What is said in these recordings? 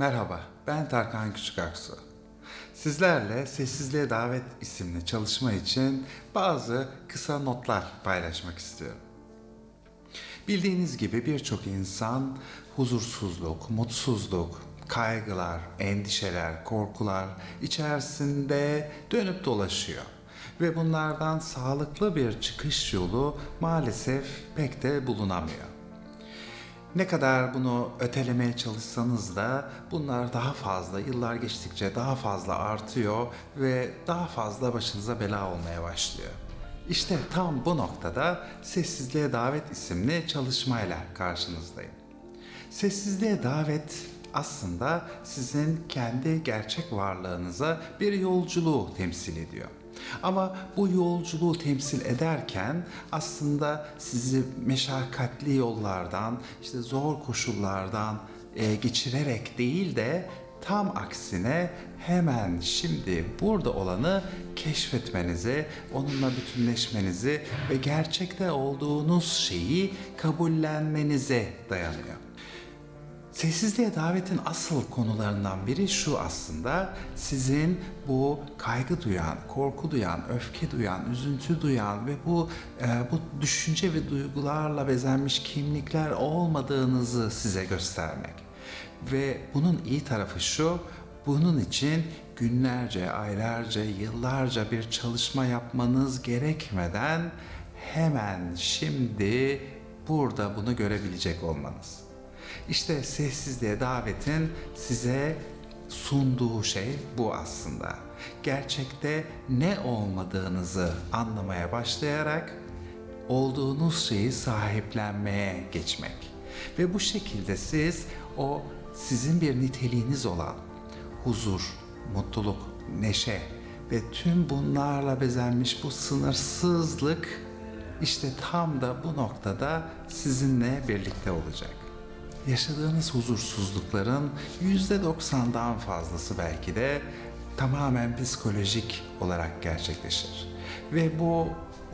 Merhaba, ben Tarkan Küçükaksu. Sizlerle Sessizliğe Davet isimli çalışma için bazı kısa notlar paylaşmak istiyorum. Bildiğiniz gibi birçok insan huzursuzluk, mutsuzluk, kaygılar, endişeler, korkular içerisinde dönüp dolaşıyor. Ve bunlardan sağlıklı bir çıkış yolu maalesef pek de bulunamıyor. Ne kadar bunu ötelemeye çalışsanız da bunlar daha fazla yıllar geçtikçe daha fazla artıyor ve daha fazla başınıza bela olmaya başlıyor. İşte tam bu noktada Sessizliğe Davet isimli çalışmayla karşınızdayım. Sessizliğe davet aslında sizin kendi gerçek varlığınıza bir yolculuğu temsil ediyor. Ama bu yolculuğu temsil ederken aslında sizi meşakkatli yollardan, işte zor koşullardan e, geçirerek değil de tam aksine hemen şimdi burada olanı keşfetmenizi, onunla bütünleşmenizi ve gerçekte olduğunuz şeyi kabullenmenize dayanıyor. Sessizliğe davetin asıl konularından biri şu aslında sizin bu kaygı duyan, korku duyan, öfke duyan, üzüntü duyan ve bu e, bu düşünce ve duygularla bezenmiş kimlikler olmadığınızı size göstermek. Ve bunun iyi tarafı şu, bunun için günlerce, aylarca, yıllarca bir çalışma yapmanız gerekmeden hemen şimdi burada bunu görebilecek olmanız. İşte sessizliğe davetin size sunduğu şey bu aslında. Gerçekte ne olmadığınızı anlamaya başlayarak olduğunuz şeyi sahiplenmeye geçmek. Ve bu şekilde siz o sizin bir niteliğiniz olan huzur, mutluluk, neşe ve tüm bunlarla bezenmiş bu sınırsızlık işte tam da bu noktada sizinle birlikte olacak. Yaşadığınız huzursuzlukların %90'dan fazlası belki de tamamen psikolojik olarak gerçekleşir. Ve bu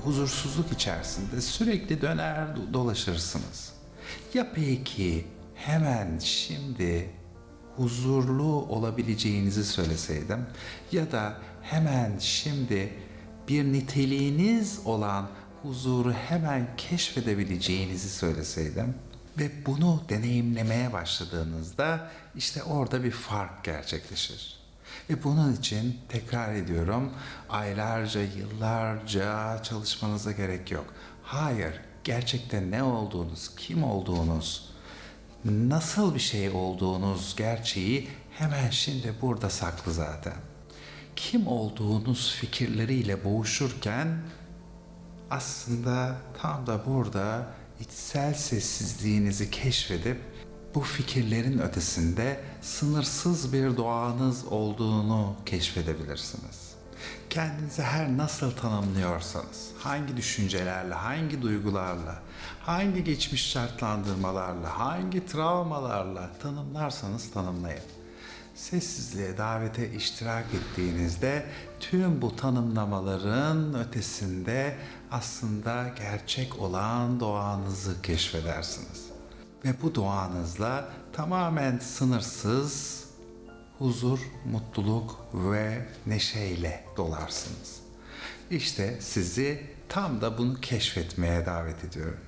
huzursuzluk içerisinde sürekli döner dolaşırsınız. Ya peki hemen şimdi huzurlu olabileceğinizi söyleseydim ya da hemen şimdi bir niteliğiniz olan huzuru hemen keşfedebileceğinizi söyleseydim ve bunu deneyimlemeye başladığınızda işte orada bir fark gerçekleşir. Ve bunun için tekrar ediyorum aylarca, yıllarca çalışmanıza gerek yok. Hayır, gerçekten ne olduğunuz, kim olduğunuz, nasıl bir şey olduğunuz gerçeği hemen şimdi burada saklı zaten. Kim olduğunuz fikirleriyle boğuşurken aslında tam da burada içsel sessizliğinizi keşfedip bu fikirlerin ötesinde sınırsız bir doğanız olduğunu keşfedebilirsiniz. Kendinizi her nasıl tanımlıyorsanız, hangi düşüncelerle, hangi duygularla, hangi geçmiş şartlandırmalarla, hangi travmalarla tanımlarsanız tanımlayın. Sessizliğe davete iştirak ettiğinizde tüm bu tanımlamaların ötesinde aslında gerçek olan doğanızı keşfedersiniz. Ve bu doğanızla tamamen sınırsız huzur, mutluluk ve neşeyle dolarsınız. İşte sizi tam da bunu keşfetmeye davet ediyorum.